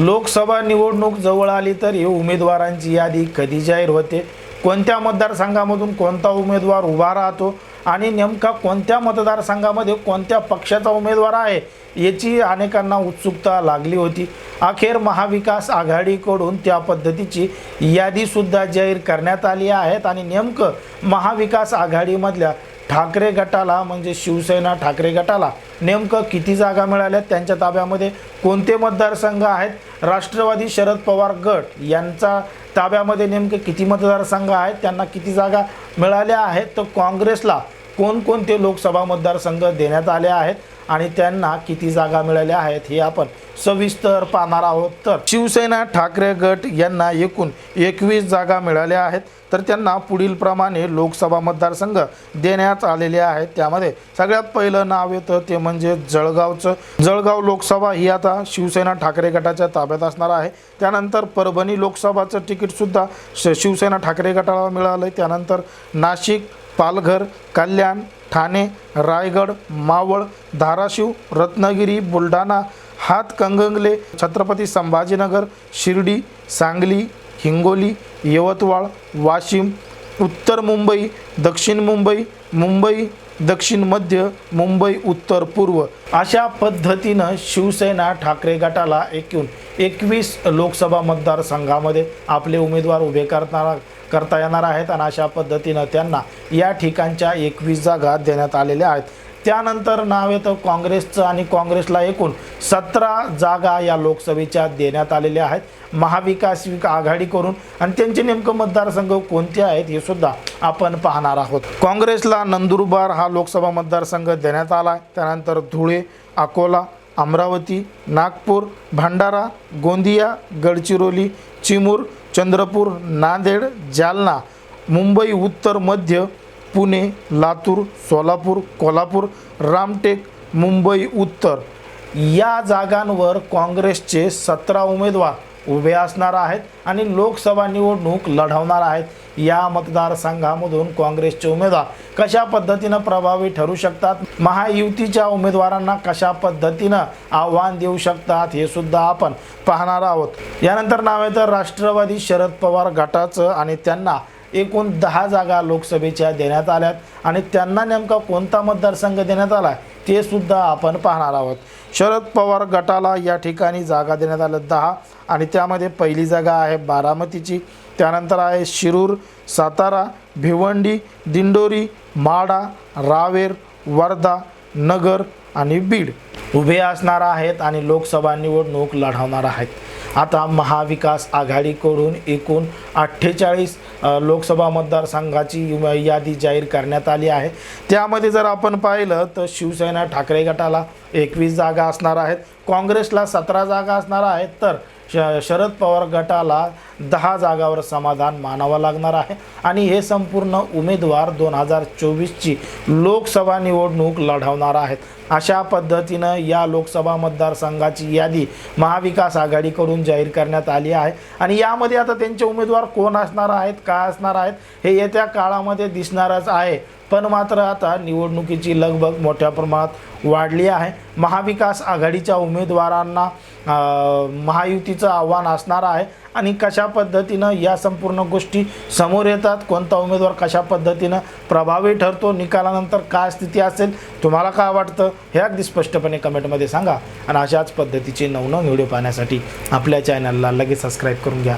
लोकसभा निवडणूक जवळ आली तर ही उमेदवारांची यादी कधी जाहीर होते? कोणत्या मतदारसंघामधून कोणता उमेदवार उभा राहतो? आणि नेमका कोणत्या मतदारसंघामध्ये कोणत्या पक्षाचा उमेदवार आहे? याची अनेकांना उत्सुकता लागली होती. अखेर महाविकास आघाडीकडून त्या पद्धतीची यादीसुद्धा जाहीर करण्यात आली आहेत. आणि नेमकं महाविकास आघाडीमधल्या ठाकरे गटाला म्हणजे शिवसेना ठाकरे गटाला नेमकं किती जागा मिळाल्या त्यांच्या ताब्यामध्ये? कोणते मतदारसंघ आहेत? राष्ट्रवादी शरद पवार गट यांचा ताब्यामध्ये नेमकं किती मतदारसंघ आहेत? त्यांना किती जागा मिळाल्या आहेत? तर काँग्रेसला कोणकोणते लोकसभा मतदारसंघ देण्यात आले आहेत आणि त्यांना किती जागा मिळाल्या आहेत हे आपण सविस्तर पाहणार आहोत. तर शिवसेना ठाकरे गट यांना एकूण एकवीस जागा मिळाल्या आहेत. तर त्यांना पुढील प्रमाणे लोकसभा मतदारसंघ देण्यात आलेले आहेत. त्यामध्ये सगळ्यात पहिलं नाव येतं ते म्हणजे जळगावचं. जळगाव लोकसभा ही आता शिवसेना ठाकरे गटाच्या ताब्यात असणार आहे. त्यानंतर परभणी लोकसभाचं तिकीटसुद्धा श शिवसेना ठाकरे गटाला मिळालं आहे त्यानंतर नाशिक पालघर कल्याण ठाणे रायगड मावळ धाराशिव रत्नागिरी बुलढाणा हातकंगंगले छत्रपती संभाजीनगर शिर्डी सांगली हिंगोली यवतमाळ वाशिम उत्तर मुंबई दक्षिण मुंबई मुंबई दक्षिण मध्य मुंबई उत्तर पूर्व. अशा पद्धतीनं शिवसेना ठाकरे गटाला एकूण एकवीस लोकसभा मतदारसंघामध्ये आपले उमेदवार उभे करणार करता येणार आहेत आणि अशा पद्धतीनं त्यांना या ठिकाणच्या एकवीस जागा देण्यात आलेल्या आहेत. त्यानंतर नाव येतं काँग्रेसचं आणि काँग्रेसला एकूण सतरा जागा या लोकसभेच्या देण्यात आलेल्या आहेत. महाविकास विक- आघाडी करून. आणि त्यांचे नेमकं मतदारसंघ कोणते आहेत हे सुद्धा आपण पाहणार आहोत. काँग्रेसला नंदुरबार हा लोकसभा मतदारसंघ देण्यात आला आहे. त्यानंतर धुळे अकोला अमरावती नागपूर भंडारा गोंदिया गडचिरोली चिमूर चंद्रपूर नांदेड जालना मुंबई उत्तर मध्य पुणे लातूर सोलापूर कोल्हापूर रामटेक मुंबई उत्तर. या जागांवर काँग्रेसचे सतरा उमेदवार उभे असणार आहेत आणि लोकसभा निवडणूक लढवणार आहेत. या मतदारसंघामधून काँग्रेसचे उमेदवार कशा पद्धतीनं प्रभावी ठरू शकतात? महायुतीच्या उमेदवारांना कशा पद्धतीनं आव्हान देऊ शकतात? हे सुद्धा आपण पाहणार आहोत. यानंतर नाव तर राष्ट्रवादी शरद पवार गटाचं आणि त्यांना एकूण दहा जागा लोकसभेच्या देण्यात आल्यात आणि त्यांना नेमका कोणता मतदारसंघ देण्यात आला ते सुद्धा आपण पाहणार आहोत. शरद पवार गटाला या ठिकाणी जागा देण्यात आल्या दहा आणि त्यामध्ये पहिली जागा आहे बारामतीची. त्यानंतर आहे शिरूर सातारा भिवंडी दिंडोरी माडा रावेर वर्धा नगर आणि बीड उभे असणार आहेत आणि लोकसभा निवडणूक लढवणार आहेत. आता महाविकास आघाडीकडून एकूण अठ्ठेचाळीस लोकसभा मतदारसंघाची यादी जाहीर करण्यात आली आहे. त्यामध्ये जर आपण पाहिलं तर शिवसेना ठाकरे गटाला एकवीस जागा असणार आहेत. काँग्रेसला सतरा जागा असणार आहेत. तर श शरद पवार गटाला दहा जागावर समाधान मानावं लागणार आहे. आणि हे संपूर्ण उमेदवार दोन हजार चोवीसची लोकसभा निवडणूक लढवणार आहेत. अशा पद्धतीनं या लोकसभा मतदारसंघाची यादी महाविकास आघाडीकडून जाहीर करण्यात आली आहे. आणि यामध्ये आता त्यांचे उमेदवार कोण असणार आहेत? काय असणार आहेत हे येत्या काळामध्ये दिसणारच आहे. पण मात्र आता निवडणुकीची लगबग मोठ्या प्रमाणात वाढली आहे. महाविकास आघाडीच्या उमेदवारांना महायुतीचं आव्हान असणार आहे. आणि कशा पद्धतीनं या संपूर्ण गोष्टी समोर येतात कोणता उमेदवार कशा पद्धतीनं प्रभावी ठरतो निकालानंतर काय स्थिती असेल तुम्हाला काय वाटतं हे अगदी स्पष्टपणे कमेंटमध्ये सांगा. आणि अशाच पद्धतीचे नवनव व्हिडिओ पाहण्यासाठी आपल्या चॅनलला लगेच सबस्क्राईब करून घ्या.